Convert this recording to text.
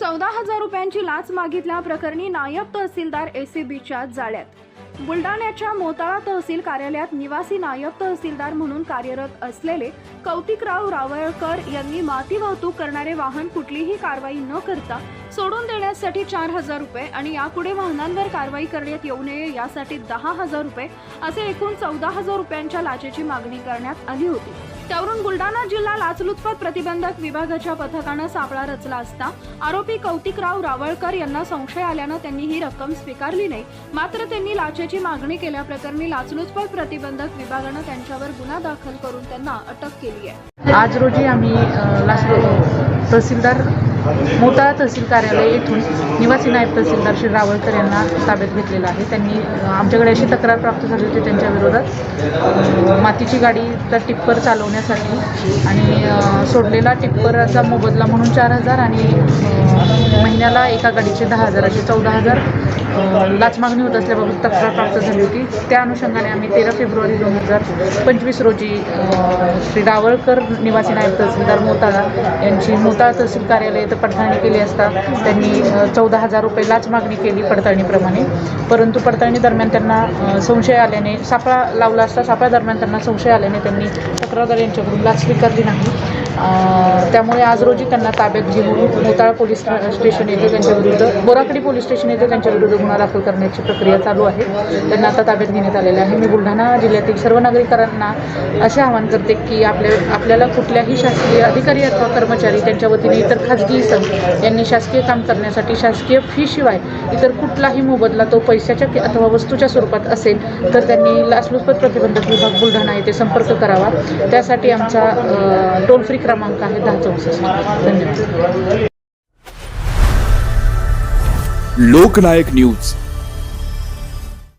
चौदा हजार रुपयांची लाच मागितल्या प्रकरणी नायब तहसीलदार एसीबीच्या जाळ्यात. बुलडाण्याच्या मोताळा तहसील कार्यालयात निवासी नायब तहसीलदार म्हणून कार्यरत असलेले कौतिकराव रावळकर यांनी माती वाहतूक करणारे वाहन कुठलीही कारवाई न करता सोडून देण्यासाठी चार हजार रुपये आणि यापुढे वाहनांवर कारवाई करण्यात येऊ नये यासाठी दहा हजार रुपये असे एकूण चौदा हजार रुपयांच्या लाचेची मागणी करण्यात आली होती. त्यावरून बुलडाणा जिल्हा लाचलुचपत प्रतिबंधक विभागाच्या पथकानं सापळा रचला असता आरोपी कौतिकराव रावळकर यांना संशय आल्यानं त्यांनी ही रक्कम स्वीकारली नाही. मात्र त्यांनी लाचेची मागणी केल्याप्रकरणी लाचलुचपत प्रतिबंधक विभागानं त्यांच्यावर गुन्हा दाखल करून त्यांना अटक केली आहे. आज रोजी आम्ही तहसीलदार मोताळा तहसील कार्यालय येथून निवासी नायब तहसीलदार श्री रावळकर यांना ताब्यात घेतलेला आहे. त्यांनी आमच्याकडे अशी तक्रार प्राप्त झाली होती त्यांच्या विरोधात. मातीची गाडीचा टिप्पर चालवण्यासाठी आणि सोडलेला टिप्पराचा मोबदला म्हणून चार हजार आणि महिन्याला एका गाडीचे दहा हजार असे चौदा हजार लाच मागणी होत असल्याबाबत तक्रार प्राप्त झाली होती. त्या अनुषंगाने आम्ही तेरा फेब्रुवारी दोन हजार पंचवीस रोजी श्री रावळकर निवासी नायब तहसीलदार मोताळा यांची मोताळा तहसील कार्यालय इथं पडताळणी केली असता त्यांनी चौदा हजार रुपये लाच मागणी केली पडताळणीप्रमाणे. परंतु पडताळणी दरम्यान त्यांना संशय आल्याने सापळा लावला असता सापळा दरम्यान त्यांना संशय आल्याने त्यांनी तक्रारदार यांच्याकडून लाच स्वीकारली नाही. त्यामुळे आज रोजी त्यांना ताब्यात घेऊन मोताळा पोलीस स्टेशन येथे त्यांच्याविरुद्ध बोराखडी पोलीस स्टेशन येथे त्यांच्याविरुद्ध गुन्हा दाखल करण्याची प्रक्रिया चालू आहे. त्यांना आता ताब्यात घेण्यात आलेलं आहे. मी बुलढाणा जिल्ह्यातील सर्व नागरिकांना असे आवाहन करते की आपल्या आपल्याला कुठल्याही शासकीय अधिकारी अथवा कर्मचारी त्यांच्या वतीने इतर खाजगी सम यांनी शासकीय काम करण्यासाठी शासकीय फीशिवाय इतर कुठलाही मोबदला तो पैशाच्या अथवा वस्तूच्या स्वरूपात असेल तर त्यांनी लाचलुचपत प्रतिबंधक विभाग बुलढाणा येथे संपर्क करावा. त्यासाठी आमचा टोल फ्री क्रमांक आहे दहा चौसष्ट. धन्यवाद. लोकनायक न्यूज.